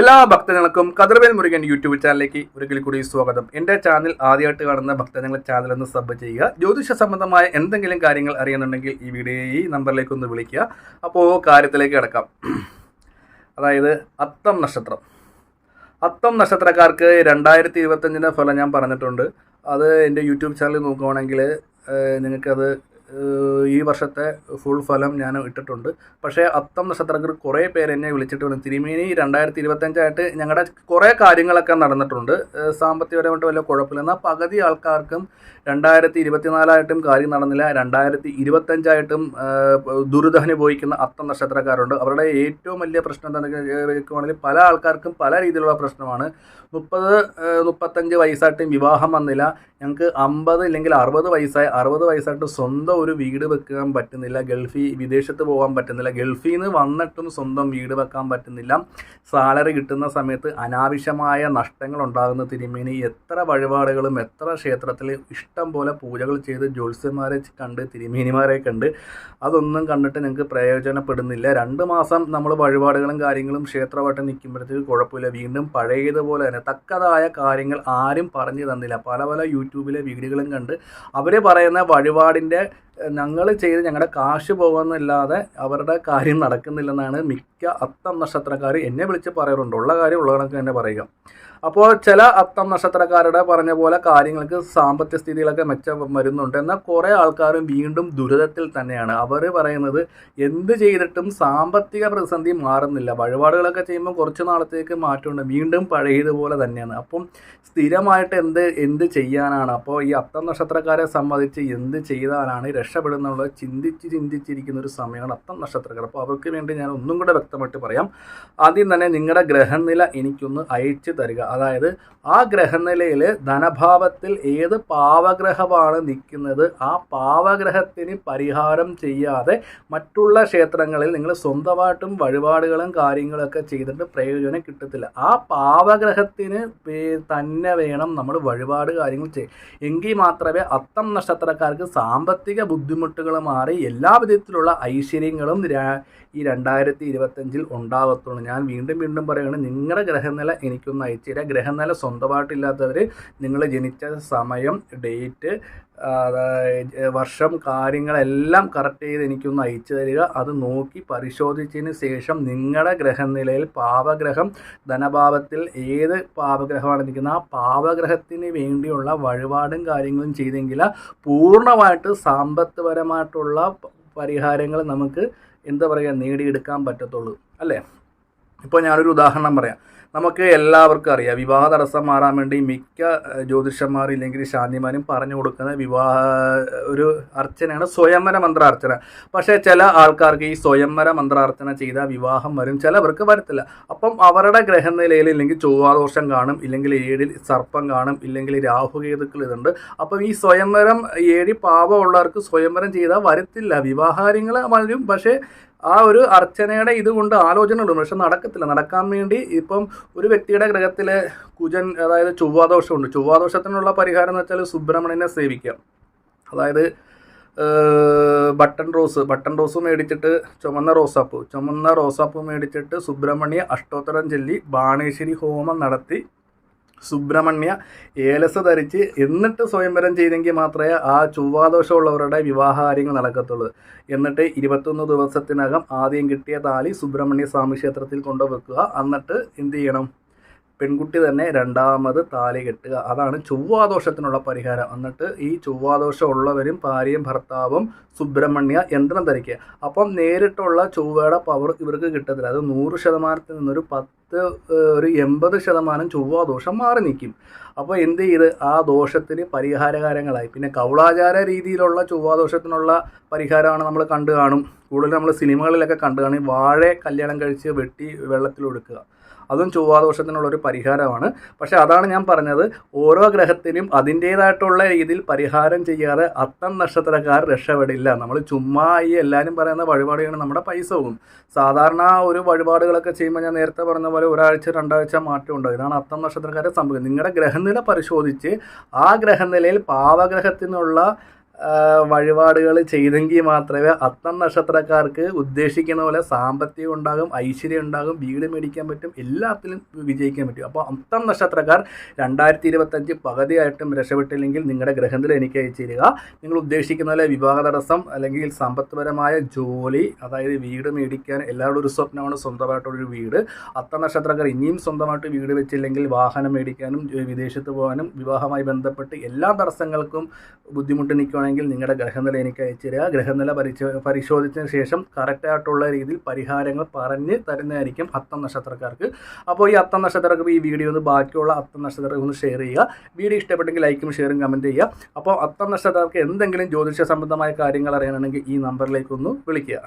എല്ലാ ഭക്തജനങ്ങൾക്കും കതിർവേൽ മുരുകൻ യൂട്യൂബ് ചാനലിലേക്ക് ഒരിക്കൽ കൂടി സ്വാഗതം. എന്റെ ചാനൽ ആദ്യമായിട്ട് കാണുന്ന ഭക്തജനങ്ങൾ ചാനൽ ഒന്ന് സബ് ചെയ്യുക. ജ്യോതിഷ സംബന്ധമായ എന്തെങ്കിലും കാര്യങ്ങൾ അറിയുന്നുണ്ടെങ്കിൽ ഈ വീഡിയോ ഈ നമ്പറിലേക്ക് ഒന്ന് വിളിക്കുക. അപ്പോൾ കാര്യത്തിലേക്ക് കിടക്കാം. അതായത് അത്തം നക്ഷത്രം. അത്തം നക്ഷത്രക്കാർക്ക് രണ്ടായിരത്തി ഇരുപത്തഞ്ചിന്റെ ഫലം ഞാൻ പറഞ്ഞിട്ടുണ്ട്. അത് എന്റെ യൂട്യൂബ് ചാനൽ നോക്കുവാണെങ്കിൽ നിങ്ങൾക്കത് ഈ വർഷത്തെ ഫുൾ ഫലം ഞാൻ ഇട്ടിട്ടുണ്ട്. പക്ഷേ അത്തം നക്ഷത്രക്കാർ കുറേ പേര് എന്നെ വിളിച്ചിട്ട് വന്നു. തിരുമേനി രണ്ടായിരത്തി ഇരുപത്തഞ്ചായിട്ട് ഞങ്ങളുടെ കുറേ കാര്യങ്ങളൊക്കെ നടന്നിട്ടുണ്ട്. സാമ്പത്തികപരമായിട്ട് വലിയ കുഴപ്പമില്ല. എന്നാൽ പകുതി ആൾക്കാർക്കും രണ്ടായിരത്തി ഇരുപത്തിനാലായിട്ടും കാര്യം നടന്നില്ല. രണ്ടായിരത്തി ഇരുപത്തഞ്ചായിട്ടും ദുരിതമനുഭവിക്കുന്ന അത്തം നക്ഷത്രക്കാരുണ്ട്. അവരുടെ ഏറ്റവും വലിയ പ്രശ്നം എന്താണെന്ന് പല ആൾക്കാർക്കും പല രീതിയിലുള്ള പ്രശ്നമാണ്. മുപ്പത് മുപ്പത്തഞ്ച് വയസ്സായിട്ടും വിവാഹം വന്നില്ല. ഞങ്ങൾക്ക് അമ്പത് ഇല്ലെങ്കിൽ അറുപത് വയസ്സായി. അറുപത് വയസ്സായിട്ട് സ്വന്തം ഒരു വീട് വെക്കാൻ പറ്റുന്നില്ല ഗൾഫിൽ വിദേശത്ത് പോകാൻ പറ്റുന്നില്ല. ഗൾഫിൽ നിന്ന് വന്നിട്ടും സ്വന്തം വീട് വെക്കാൻ പറ്റുന്നില്ല. സാലറി കിട്ടുന്ന സമയത്ത് അനാവശ്യമായ നഷ്ടങ്ങൾ ഉണ്ടാകുന്ന തിരുമേനി എത്ര വഴിപാടുകളും എത്ര ക്ഷേത്രത്തിൽ ഇഷ്ടം പോലെ പൂജകൾ ചെയ്ത് ജ്യോത്സ്യന്മാരെ കണ്ട് തിരുമേനിമാരെ കണ്ട് അതൊന്നും കണ്ടിട്ട് നിങ്ങൾക്ക് പ്രയോജനപ്പെടുന്നില്ല. രണ്ട് മാസം നമ്മൾ വഴിപാടുകളും കാര്യങ്ങളും ക്ഷേത്രമായിട്ട് നിൽക്കുമ്പോഴത്തേക്ക് കുഴപ്പമില്ല. വീണ്ടും പഴയതുപോലെ തന്നെ തക്കതായ കാര്യങ്ങൾ ആരും പറഞ്ഞു തന്നില്ല. പല പല യൂട്യൂബിലെ വീഡിയോകളും കണ്ട് അവർ പറയുന്ന വഴിപാടിന്റെ ഞങ്ങൾ ചെയ്ത് ഞങ്ങളുടെ കാശ് പോകുന്നില്ലാതെ അവരുടെ കാര്യം നടക്കുന്നില്ലെന്നാണ് മിക്ക അത്തം നക്ഷത്രക്കാർ എന്നെ വിളിച്ച് പറയാറുണ്ട്. ഉള്ള കാര്യം ഉള്ള കണക്ക് തന്നെ പറയുക. അപ്പോൾ ചില അത്തം നക്ഷത്രക്കാരുടെ പറഞ്ഞ പോലെ കാര്യങ്ങൾക്ക് സാമ്പത്തിക സ്ഥിതികളൊക്കെ മെച്ചം വരുന്നുണ്ട്. എന്നാൽ കുറേ ആൾക്കാരും വീണ്ടും ദുരിതത്തിൽ തന്നെയാണ്. അവർ പറയുന്നത് എന്ത് ചെയ്തിട്ടും സാമ്പത്തിക പ്രതിസന്ധി മാറുന്നില്ല. വഴിപാടുകളൊക്കെ ചെയ്യുമ്പോൾ കുറച്ച് നാളത്തേക്ക് മാറ്റമുണ്ട്. വീണ്ടും പഴയതുപോലെ തന്നെയാണ്. അപ്പം സ്ഥിരമായിട്ട് എന്ത് എന്ത് ചെയ്യാനാണ്? അപ്പോൾ ഈ അത്തം നക്ഷത്രക്കാരെ സംബന്ധിച്ച് എന്ത് ചെയ്താലാണ് രക്ഷപ്പെടുന്നുള്ളത്? ചിന്തിച്ച് ചിന്തിച്ചിരിക്കുന്ന ഒരു സമയമാണ് അത്തം നക്ഷത്രക്കാർ. അപ്പോൾ അവർക്ക് വേണ്ടി ഞാൻ ഒന്നും കൂടെ വ്യക്തമായിട്ട് പറയാം. ആദ്യം തന്നെ നിങ്ങളുടെ ഗ്രഹനില എനിക്കൊന്ന് അയച്ചു തരിക. അതായത് ആ ഗ്രഹനിലയിൽ ധനഭാവത്തിൽ ഏത് പാവഗ്രഹമാണ് നിൽക്കുന്നത് ആ പാവഗ്രഹത്തിന് പരിഹാരം ചെയ്യാതെ മറ്റുള്ള ക്ഷേത്രങ്ങളിൽ നിങ്ങൾ സ്വന്തമായിട്ടും വഴിപാടുകളും കാര്യങ്ങളൊക്കെ ചെയ്തിട്ട് പ്രയോജനം കിട്ടത്തില്ല. ആ പാവഗ്രഹത്തിന് തന്നെ വേണം നമ്മൾ വഴിപാട് കാര്യങ്ങൾ ചെയ്യും എങ്കിൽ മാത്രമേ അത്തം നക്ഷത്രക്കാർക്ക് സാമ്പത്തിക ബുദ്ധിമുട്ടുകൾ മാറി എല്ലാ വിധത്തിലുള്ള ഐശ്വര്യങ്ങളും ഈ രണ്ടായിരത്തി ഇരുപത്തഞ്ചിൽ ഉണ്ടാകത്തുള്ളൂ ഞാൻ വീണ്ടും വീണ്ടും പറയുകയാണ് നിങ്ങളുടെ ഗ്രഹനില എനിക്കൊന്ന് അയച്ചു തരാം ഗ്രഹനില സ്വന്തമായിട്ടില്ലാത്തവർ നിങ്ങൾ ജനിച്ച സമയം ഡേറ്റ് വർഷം കാര്യങ്ങളെല്ലാം കറക്റ്റ് ചെയ്ത് എനിക്കൊന്ന് അയച്ചു തരിക. അത് നോക്കി പരിശോധിച്ചതിന് ശേഷം നിങ്ങളുടെ ഗ്രഹനിലയിൽ പാവഗ്രഹം ധനഭാവത്തിൽ ഏത് പാവഗ്രഹമാണ് നിൽക്കുന്നത്? ആ പാവഗ്രഹത്തിന് വേണ്ടിയുള്ള വഴിപാടും കാര്യങ്ങളും ചെയ്തെങ്കിൽ പൂർണമായിട്ട് സാമ്പത്തികപരമായിട്ടുള്ള പരിഹാരങ്ങൾ നമുക്ക് എന്താ പറയുക നേടിയെടുക്കാൻ പറ്റത്തുള്ളൂ. അല്ലേ? ഇപ്പോൾ ഞാനൊരു ഉദാഹരണം പറയാം. നമുക്ക് എല്ലാവർക്കും അറിയാം. വിവാഹ തടസ്സം മാറാൻ വേണ്ടി മിക്ക ജ്യോതിഷന്മാർ ഇല്ലെങ്കിൽ ശാന്തിമാരും പറഞ്ഞു കൊടുക്കുന്ന വിവാഹ ഒരു അർച്ചനയാണ് സ്വയംവര മന്ത്രാർച്ചന. പക്ഷേ ചില ആൾക്കാർക്ക് ഈ സ്വയംവര മന്ത്രാർച്ചന ചെയ്താൽ വിവാഹം വരും. ചിലവർക്ക് വരത്തില്ല. അപ്പം അവരുടെ ഗ്രഹനിലയിൽ ഇല്ലെങ്കിൽ ചൊവ്വാദോഷം കാണും ഇല്ലെങ്കിൽ ഏഴിൽ സർപ്പം കാണും ഇല്ലെങ്കിൽ രാഹുകേതുക്കൾ ഇതുണ്ട്. അപ്പം ഈ സ്വയംവരം ഏഴി പാവമുള്ളവർക്ക് സ്വയംവരം ചെയ്താൽ വരത്തില്ല. വിവാഹകാര്യങ്ങൾ വരും. പക്ഷേ ആ ഒരു അർച്ചനയുടെ ഇതുകൊണ്ട് ആലോചന ഉണ്ട് പക്ഷെ നടക്കത്തില്ല. നടക്കാൻ വേണ്ടി ഇപ്പം ഒരു വ്യക്തിയുടെ ഗ്രഹത്തിൽ കുജൻ അതായത് ചൊവ്വാദോഷമുണ്ട്. ചൊവ്വാദോഷത്തിനുള്ള പരിഹാരം എന്ന് വെച്ചാൽ സുബ്രഹ്മണ്യനെ സേവിക്കാം. അതായത് ബട്ടൺ റോസ്. ബട്ടൺ റോസ് മേടിച്ചിട്ട് ചുമന്ന റോസാപ്പ്. ചുമന്ന റോസാപ്പ് മേടിച്ചിട്ട് സുബ്രഹ്മണ്യ അഷ്ടോത്തരം ചൊല്ലി ബാണേശ്വരി ഹോമം നടത്തി സുബ്രഹ്മണ്യ ഏലസ് ധരിച്ച് എന്നിട്ട് സ്വയംവരം ചെയ്തെങ്കിൽ മാത്രമേ ആ ചൊവ്വാദോഷമുള്ളവരുടെ വിവാഹ കാര്യങ്ങൾ നടക്കത്തുള്ളൂ. എന്നിട്ട് ഇരുപത്തൊന്ന് ദിവസത്തിനകം ആദ്യം കിട്ടിയ താലി സുബ്രഹ്മണ്യ സ്വാമി ക്ഷേത്രത്തിൽ കൊണ്ടുവെക്കുക. എന്നിട്ട് എന്ത് ചെയ്യണം? പെൺകുട്ടി തന്നെ രണ്ടാമത് താലി കെട്ടുക. അതാണ് ചൊവ്വാദോഷത്തിനുള്ള പരിഹാരം. എന്നിട്ട് ഈ ചൊവ്വാദോഷം ഉള്ളവരും ഭാര്യയും ഭർത്താവും സുബ്രഹ്മണ്യ യന്ത്രം ധരിക്കുക. അപ്പം നേരിട്ടുള്ള ചൊവ്വയുടെ പവർ ഇവർക്ക് കിട്ടത്തില്ല. അത് നൂറ് ശതമാനത്തിൽ നിന്നൊരു പത്ത് ഏഹ്, ഒരു എൺപത് ശതമാനം ചൊവ്വാദോഷം മാറി നിൽക്കും അപ്പോൾ എന്ത് ചെയ്ത്? ആ ദോഷത്തിന് പരിഹാരകാരങ്ങളായി. പിന്നെ കൗളാചാര രീതിയിലുള്ള ചൊവ്വാദോഷത്തിനുള്ള പരിഹാരമാണ് നമ്മൾ കണ്ടു കാണും. കൂടുതൽ നമ്മൾ സിനിമകളിലൊക്കെ കണ്ടു കാണും. വാഴ കല്യാണം കഴിച്ച് വെട്ടി വെള്ളത്തിൽ ഒടുക്കുക അതും ചൊവ്വാദോഷത്തിനുള്ള ഒരു പരിഹാരമാണ്. പക്ഷേ അതാണ് ഞാൻ പറഞ്ഞത്. ഓരോ ഗ്രഹത്തിനും അതിന്റേതായിട്ടുള്ള രീതിയിൽ പരിഹാരം ചെയ്യാതെ അത്തം നക്ഷത്രക്കാർ രക്ഷപ്പെടില്ല. നമ്മൾ ചുമ്മാ ഈ എല്ലാവരും പറയുന്ന വഴിപാടുകൾ നമ്മുടെ പൈസ പോകും സാധാരണ ഒരു വഴിപാടുകളൊക്കെ ചെയ്യുമ്പോൾ ഞാൻ നേരത്തെ പറഞ്ഞ പോലെ ഒരാഴ്ച രണ്ടാഴ്ച മാറ്റം ഉണ്ടാകും ഇതാണ് അത്തം നക്ഷത്രക്കാരെ സംഭവിക്കുന്നത് നിങ്ങളുടെ ഗ്രഹനില പരിശോധിച്ച് ആ ഗ്രഹനിലയിൽ പാവഗ്രഹത്തിനുള്ള വഴിപാടുകൾ ചെയ്തെങ്കിൽ മാത്രമേ അത്തം നക്ഷത്രക്കാർക്ക് ഉദ്ദേശിക്കുന്ന പോലെ സാമ്പത്തികം ഉണ്ടാകും ഐശ്വര്യം ഉണ്ടാകും വീട് മേടിക്കാൻ പറ്റും എല്ലാത്തിലും വിജയിക്കാൻ പറ്റും. അപ്പോൾ അത്തം നക്ഷത്രക്കാർ രണ്ടായിരത്തി ഇരുപത്തഞ്ച് പകുതിയായിട്ടും രക്ഷപ്പെട്ടില്ലെങ്കിൽ നിങ്ങളുടെ ഗ്രഹത്തിൽ എനിക്ക് അയച്ചു തരിക. നിങ്ങൾ ഉദ്ദേശിക്കുന്ന പോലെ വിവാഹ തടസ്സം അല്ലെങ്കിൽ സമ്പത്പരമായ ജോലി അതായത് വീട് മേടിക്കാൻ എല്ലാവരുടെ ഒരു സ്വപ്നമാണ് സ്വന്തമായിട്ടുള്ളൊരു വീട്. അത്തം നക്ഷത്രക്കാർ ഇനിയും സ്വന്തമായിട്ട് വീട് വെച്ചില്ലെങ്കിൽ വാഹനം മേടിക്കാനും വിദേശത്ത് പോകാനും വിവാഹമായി ബന്ധപ്പെട്ട് എല്ലാ തടസ്സങ്ങൾക്കും ബുദ്ധിമുട്ട് നിൽക്കുകയാണെങ്കിൽ നിങ്ങളുടെ ഗ്രഹനില എനിക്ക് അയച്ചു തരിക ഗ്രഹനില പരിശോ പരിശോധിച്ചതിന് ശേഷം കറക്റ്റായിട്ടുള്ള രീതിയിൽ പരിഹാരങ്ങൾ പറഞ്ഞ് തരുന്നതായിരിക്കും അത്തം നക്ഷത്രക്കാർക്ക്. അപ്പോൾ ഈ അത്തം നക്ഷത്രക്കാർക്ക് ഈ വീഡിയോ ഒന്ന് ബാക്കിയുള്ള അത്തം നക്ഷത്രക്കാർക്ക് ഒന്ന് ഷെയർ ചെയ്യുക. വീഡിയോ ഇഷ്ടപ്പെട്ടെങ്കിൽ ലൈക്കും ഷെയറും കമന്റ് ചെയ്യുക. അപ്പോൾ അത്തം നക്ഷത്രക്കാർക്ക് എന്തെങ്കിലും ജ്യോതിഷ സംബന്ധമായ കാര്യങ്ങൾ അറിയണമെങ്കിൽ ഈ നമ്പറിലേക്കൊന്ന് വിളിക്കുക.